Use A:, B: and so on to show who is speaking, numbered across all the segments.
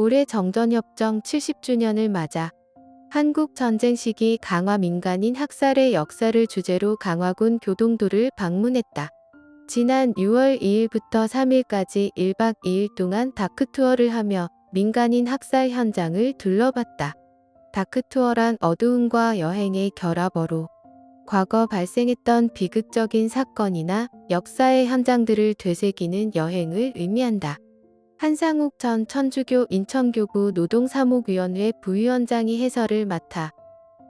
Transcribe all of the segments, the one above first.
A: 올해 정전협정 70주년을 맞아 한국 전쟁 시기 강화 민간인 학살의 역사를 주제로 강화군 교동도를 방문했다. 지난 6월 2일부터 3일까지 1박 2일 동안 다크투어를 하며 민간인 학살 현장을 둘러봤다. 다크투어란 어두움과 여행의 결합어로 과거 발생했던 비극적인 사건이나 역사의 현장들을 되새기는 여행을 의미한다. 한상욱 전 천주교 인천교구 노동사목위원회 부위원장이 해설을 맡아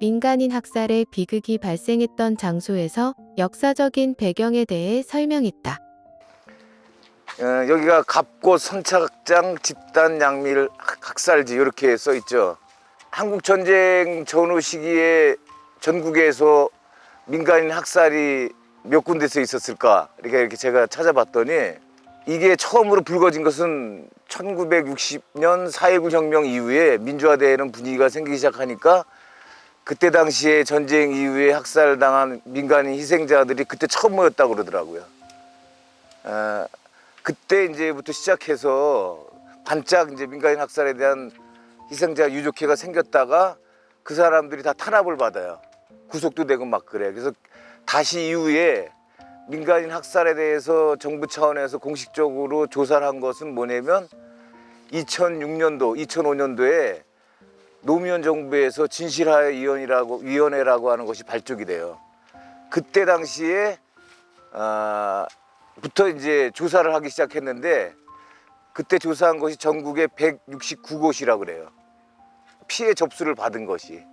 A: 민간인 학살의 비극이 발생했던 장소에서 역사적인 배경에 대해 설명했다.
B: 어, 여기가 갑고 선착장 집단 양밀 학- 학살지 이렇게 써 있죠. 한국 전쟁 전후 시기에 전국에서 민간인 학살이 몇 군데서 있었을까? 이렇게 이렇게 제가 찾아봤더니 이게 처음으로 불거진 것은 1960년 4.19 혁명 이후에 민주화되는 분위기가 생기기 시작하니까 그때 당시에 전쟁 이후에 학살당한 민간인 희생자들이 그때 처음 모였다고 그러더라고요. 어, 그때 이제부터 시작해서 반짝 이제 민간인 학살에 대한 희생자 유족회가 생겼다가 그 사람들이 다 탄압을 받아요. 구속도 되고 막 그래. 그래서 다시 이후에 민간인 학살에 대해서 정부 차원에서 공식적으로 조사를 한 것은 뭐냐면 2006년도, 2005년도에 노무현 정부에서 진실화해 위원이라고 위원회라고 하는 것이 발족이 돼요. 그때 당시에 아, 부터 이제 조사를 하기 시작했는데 그때 조사한 것이 전국에 169곳이라 그래요. 피해 접수를 받은 것이.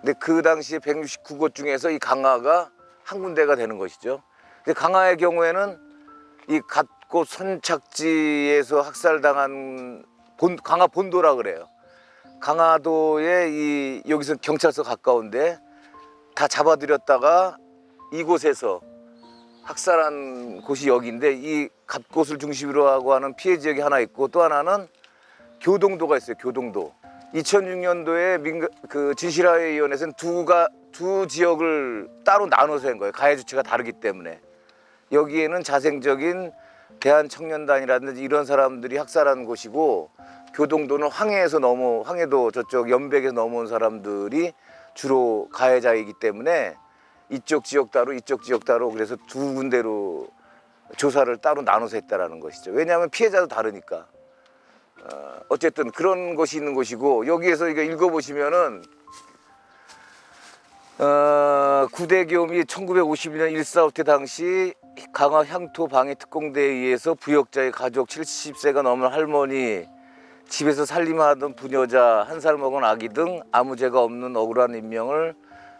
B: 근데 그 당시에 169곳 중에서 이 강화가 한 군데가 되는 것이죠. 근데 강화의 경우에는 이 갓곳 선착지에서 학살당한 본, 강화 본도라 그래요. 강화도에 이 여기서 경찰서 가까운데 다 잡아들였다가 이곳에서 학살한 곳이 여기인데 이 갑곳을 중심으로 하고 하는 피해 지역이 하나 있고 또 하나는 교동도가 있어요. 교동도. 2006년도에 민가, 그 진실화해 위원회에서는 두가 두 지역을 따로 나눠서 한 거예요. 가해 주체가 다르기 때문에 여기에는 자생적인 대한청년단이라든지 이런 사람들이 학살한 곳이고 교동도는 황해에서 넘어 황해도 저쪽 연백에서 넘어온 사람들이 주로 가해자이기 때문에 이쪽 지역 따로 이쪽 지역 따로 그래서 두 군데로 조사를 따로 나눠서 했다라는 것이죠. 왜냐하면 피해자도 다르니까. 어, 어쨌든 그런 것이 있는 곳이고 여기에서 이거 읽어보시면은 어, 구대교미 1951년 일사후퇴 당시 강화 향토 방해 특공대에 의해서 부역자의 가족 70세가 넘은 할머니 집에서 살림하던 부녀자 한 살 먹은 아기 등 아무 죄가 없는 억울한 인명을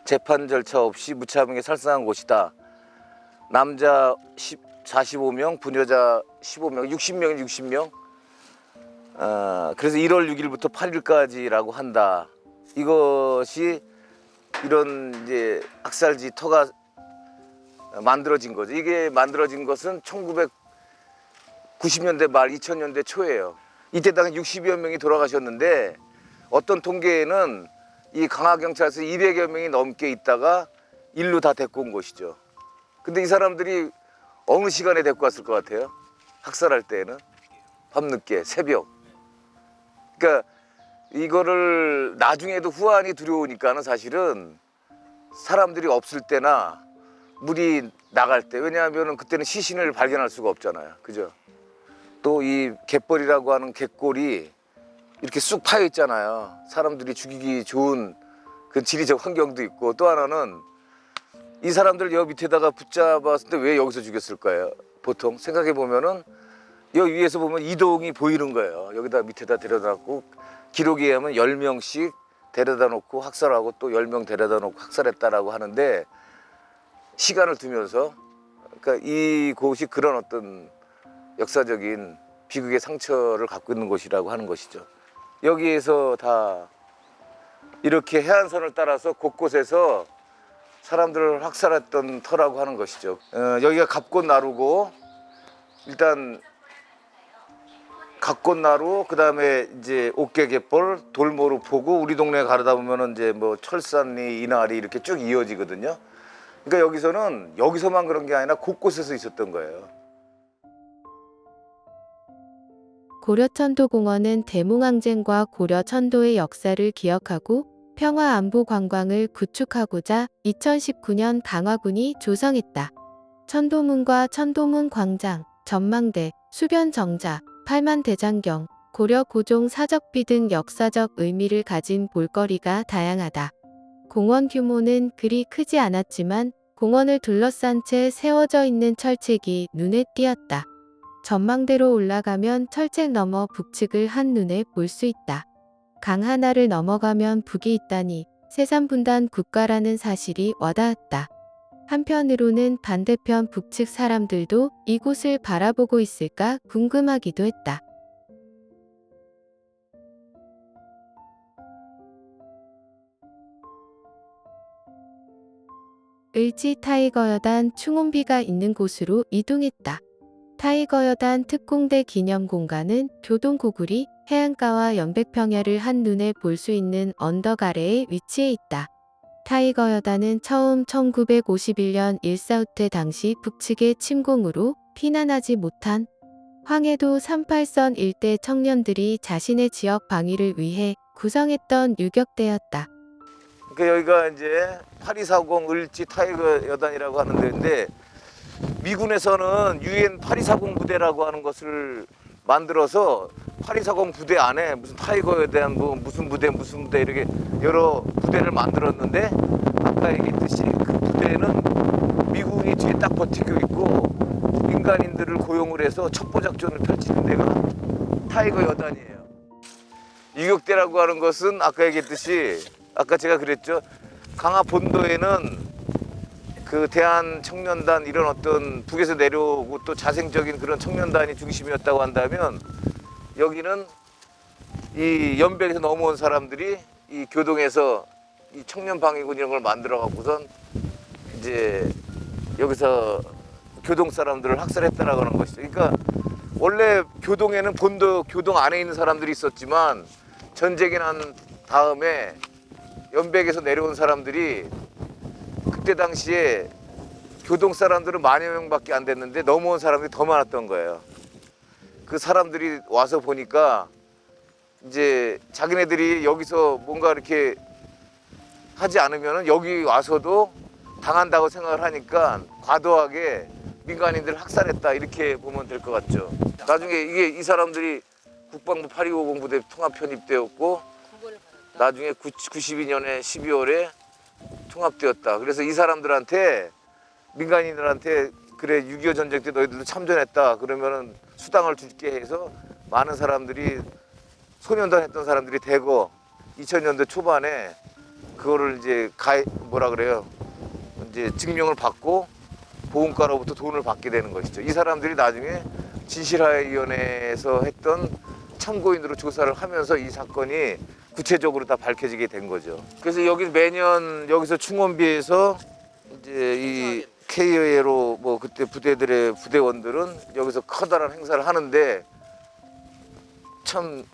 B: 재판 절차 없이 무차별하게 살상한 곳이다. 남자 10, 45명, 부녀자 15명, 60명이 60명. 어, 그래서 1월 6일부터 8일까지라고 한다. 이것이 이런 이제 학살지 터가 만들어진 거죠. 이게 만들어진 것은 1990년대 말 2000년대 초예요. 이때 당시 60여 명이 돌아가셨는데 어떤 통계에는 이 강화경찰서 200여 명이 넘게 있다가 일로 다 데리고 온 것이죠. 근데 이 사람들이 어느 시간에 데리고 왔을 것 같아요? 학살할 때는 밤늦게 새벽. 그러니까 이거를 나중에도 후환이 두려우니까는 사실은 사람들이 없을 때나 물이 나갈 때 왜냐하면 그때는 시신을 발견할 수가 없잖아요. 그죠? 또 이 갯벌이라고 하는 갯골이 이렇게 쑥 파여 있잖아요. 사람들이 죽이기 좋은 그 지리적 환경도 있고 또 하나는 이 사람들 여 밑에다가 붙잡았을 때 왜 여기서 죽였을 까요? 보통 생각해 보면은 여 위에서 보면 이동이 보이는 거예요. 여기다 밑에다 데려다 놓고 기록에 의하면 10명씩 데려다 놓고 학살하고 또 10명 데려다 놓고 학살했다라고 하는데 시간을 두면서 그러니까 이곳이 그런 어떤 역사적인 비극의 상처를 갖고 있는 곳이라고 하는 것이죠. 여기에서 다 이렇게 해안선을 따라서 곳곳에서 사람들을 학살했던 터라고 하는 것이죠. 어, 여기가 갑곶 나루고 일단 갑곶 나루 그다음에 이제 옥계갯벌 돌모루 포구 우리 동네 가르다 보면은 이제 뭐 철산리 이나리 이렇게 쭉 이어지거든요. 그러니까 여기서는 여기서만 그런 게 아니라 곳곳에서 있었던 거예요.
A: 고려천도공원은 대몽항쟁과 고려천도의 역사를 기억하고 평화안보 관광을 구축하고자 2019년 강화군이 조성했다. 천도문과 천도문 광장, 전망대, 수변정자, 팔만대장경, 고려 고종 사적비 등 역사적 의미를 가진 볼거리가 다양하다. 공원 규모는 그리 크지 않았지만 공원을 둘러싼 채 세워져 있는 철책이 눈에 띄었다. 전망대로 올라가면 철책 너머 북측을 한눈에 볼 수 있다. 강 하나를 넘어가면 북이 있다니 세산분단 국가라는 사실이 와닿았다. 한편으로는 반대편 북측 사람들도 이곳을 바라보고 있을까 궁금하기도 했다. 을지 타이거여단 충원비가 있는 곳으로 이동했다. 타이거여단 특공대 기념 공간은 교동고구리 해안가와 연백평야를 한눈에 볼 수 있는 언덕 아래에 위치해 있다. 타이거 여단은 처음 1951년 일사후퇴 당시 북측의 침공으로 피난하지 못한 황해도 38선 일대 청년들이 자신의 지역 방위를 위해 구성했던 유격대였다.
B: 그 여기가 이제 8240 을지 타이거 여단이라고 하는 데인데 미군에서는 유엔 8240 부대라고 하는 것을 만들어서 8240 부대 안에 무슨 타이거에 대한 뭐 무슨 부대 무슨 부대 이렇게 여러 부대를 만들었는데 아까 얘기했듯이 그 부대는 미국이 뒤에 딱 버티고 있고 민간인들을 고용을 해서 첩보 작전을 펼치는 데가 타이거 여단이에요. 유격대라고 하는 것은 아까 얘기했듯이 아까 제가 그랬죠. 강화 본도에는 그 대한 청년단 이런 어떤 북에서 내려오고 또 자생적인 그런 청년단이 중심이었다고 한다면 여기는 이 연백에서 넘어온 사람들이 이 교동에서 이 청년 방위군 이런 걸 만들어 갖고선 이제 여기서 교동 사람들을 학살했다라고 하는 것이죠. 그러니까 원래 교동에는 본도 교동 안에 있는 사람들이 있었지만 전쟁이 난 다음에 연백에서 내려온 사람들이 그때 당시에 교동 사람들은 만여 명밖에 안 됐는데 넘어온 사람들이 더 많았던 거예요. 그 사람들이 와서 보니까 이제 자기네들이 여기서 뭔가 이렇게 하지 않으면 여기 와서도 당한다고 생각을 하니까 과도하게 민간인들을 학살했다 이렇게 보면 될 것 같죠. 나중에 이게 이 사람들이 국방부 8250 부대 통합 편입되었고 나중에 92년에 12월에 통합되었다. 그래서 이 사람들한테 민간인들한테 그래 6.25 전쟁 때 너희들도 참전했다. 그러면은 수당을 줄게 해서 많은 사람들이 소년단 했던 사람들이 대거 2000년대 초반에 그거를 이제 가 뭐라 그래요? 이제 증명을 받고 보험가로부터 돈을 받게 되는 것이죠. 이 사람들이 나중에 진실화위원회에서 했던 참고인으로 조사를 하면서 이 사건이 구체적으로 다 밝혀지게 된 거죠. 그래서 여기 매년 여기서 충원비에서 이제 이 KOA로 뭐 그때 부대들의 부대원들은 여기서 커다란 행사를 하는데 참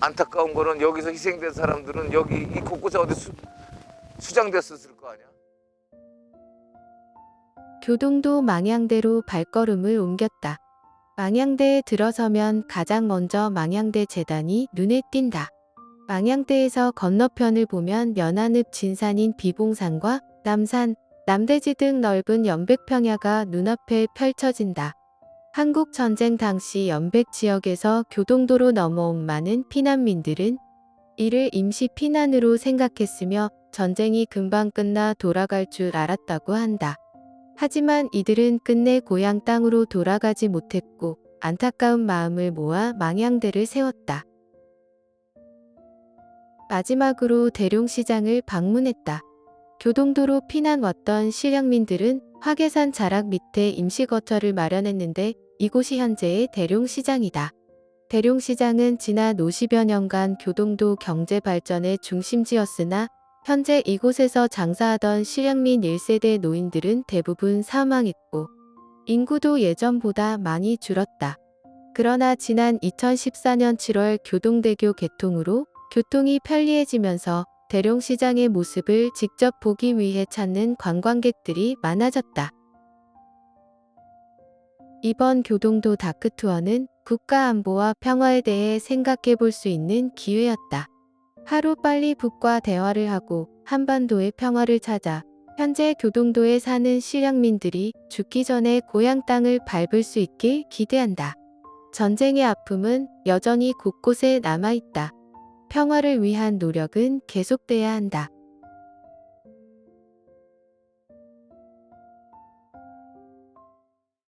B: 안타까운 거는 여기서 희생된 사람들은 여기 이 곳곳에 어디 수, 수장됐었을 거 아니야?
A: 교동도 망향대로 발걸음을 옮겼다. 망향대에 들어서면 가장 먼저 망향대 재단이 눈에 띈다. 망향대에서 건너편을 보면 연안읍 진산인 비봉산과 남산, 남대지 등 넓은 연백평야가 눈앞에 펼쳐진다. 한국 전쟁 당시 연백 지역에서 교동도로 넘어온 많은 피난민들은 이를 임시 피난으로 생각했으며 전쟁이 금방 끝나 돌아갈 줄 알았다고 한다. 하지만 이들은 끝내 고향 땅으로 돌아가지 못했고 안타까운 마음을 모아 망향대를 세웠다. 마지막으로 대룡시장을 방문했다. 교동도로 피난 왔던 실향민들은 화계산 자락 밑에 임시거처를 마련했는데 이곳이 현재의 대룡시장이다. 대룡시장은 지난 50여 년간 교동도 경제 발전의 중심지였으나 현재 이곳에서 장사하던 실향민 1세대 노인들은 대부분 사망했고 인구도 예전보다 많이 줄었다. 그러나 지난 2014년 7월 교동대교 개통으로 교통이 편리해지면서 대룡시장의 모습을 직접 보기 위해 찾는 관광객들이 많아졌다. 이번 교동도 다크투어는 국가 안보와 평화에 대해 생각해 볼 수 있는 기회였다. 하루 빨리 북과 대화를 하고 한반도의 평화를 찾아 현재 교동도에 사는 실향민들이 죽기 전에 고향 땅을 밟을 수 있길 기대한다. 전쟁의 아픔은 여전히 곳곳에 남아있다. 평화를 위한 노력은 계속돼야 한다.